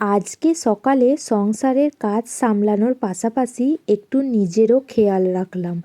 আজকে সকালে সংসারের কাজ সামলানোর পাশাপাশি একটু নিজেরও খেয়াল রাখলাম।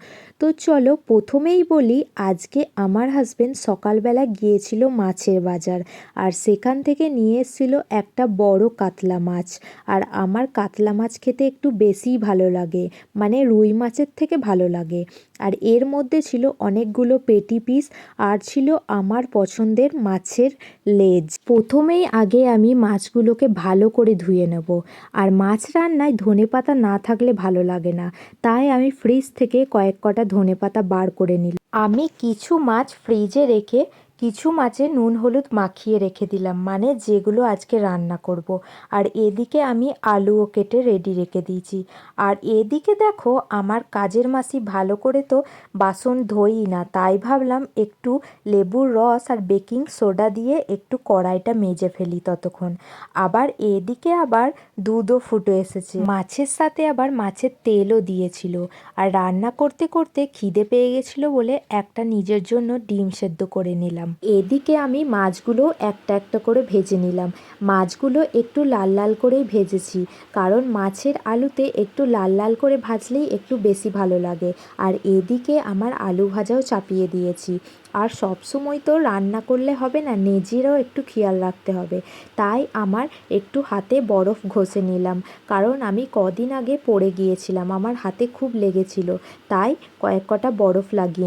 তো চলো প্রথমেই বলি, আজকে আমার হাজবেন্ড সকালবেলা গিয়েছিল মাছের বাজার আর সেখান থেকে নিয়ে এসেছিল একটা বড় কাতলা মাছ। আর আমার কাতলা মাছ খেতে একটু বেশিই ভালো লাগে মানে রুই মাছের থেকে ভালো লাগে। আর এর মধ্যে ছিল অনেকগুলো পেটি পিস আর ছিল আমার পছন্দের মাছের লেজ। প্রথমেই আগে আমি মাছগুলোকে ভালো করে ধুয়ে নেব। আর মাছ রান্নায় ধনে পাতা না থাকলে ভালো লাগে না। তাই আমি ফ্রিজ থেকে কয়েক কটা ধনে পাতা বার করে নিলাম। আমি কিছু মাছ ফ্রিজে রেখে কিছু মাছে নুন হলুদ মাখিয়ে রেখে দিলাম মানে যেগুলো আজকে রান্না করব। আর এদিকে আমি আলুও কেটে রেডি রেখে দিয়েছি। আর এদিকে দেখো, আমার কাজের মাসি ভালো করে তো বাসন ধোই না, তাই ভাবলাম একটু লেবুর রস আর বেকিং সোডা দিয়ে একটু কড়াইটা মেজে ফেলি ততক্ষণ। আবার এদিকে আবার দুধও ফুটে এসেছে। মাছের সাথে আবার মাছের তেলও দিয়েছিল। আর রান্না করতে করতে খিদে পেয়ে গেছিল বলে একটা নিজের জন্য ডিম সেদ্ধ করে নিলাম। এদিকে আমি মাছগুলো একটা একটা করে ভেজে নিলাম। মাছগুলো একটু লাল লাল করেই ভেজেছি, কারণ মাছের আলুতে একটু লাল লাল করে ভাজলেই একটু বেশি ভালো লাগে। আর এদিকে আমার আলু ভাজাও চাপিয়ে দিয়েছি। আর সবসময় তো রান্না করলে হবে না, নিজেরও একটু খেয়াল রাখতে হবে। তাই আমার একটু হাতে বরফ ঘষে নিলাম, কারণ আমি কদিন আগে পড়ে গিয়েছিলাম, আমার হাতে খুব লেগেছিল। তাই কয়েক কটা বরফ লাগিয়ে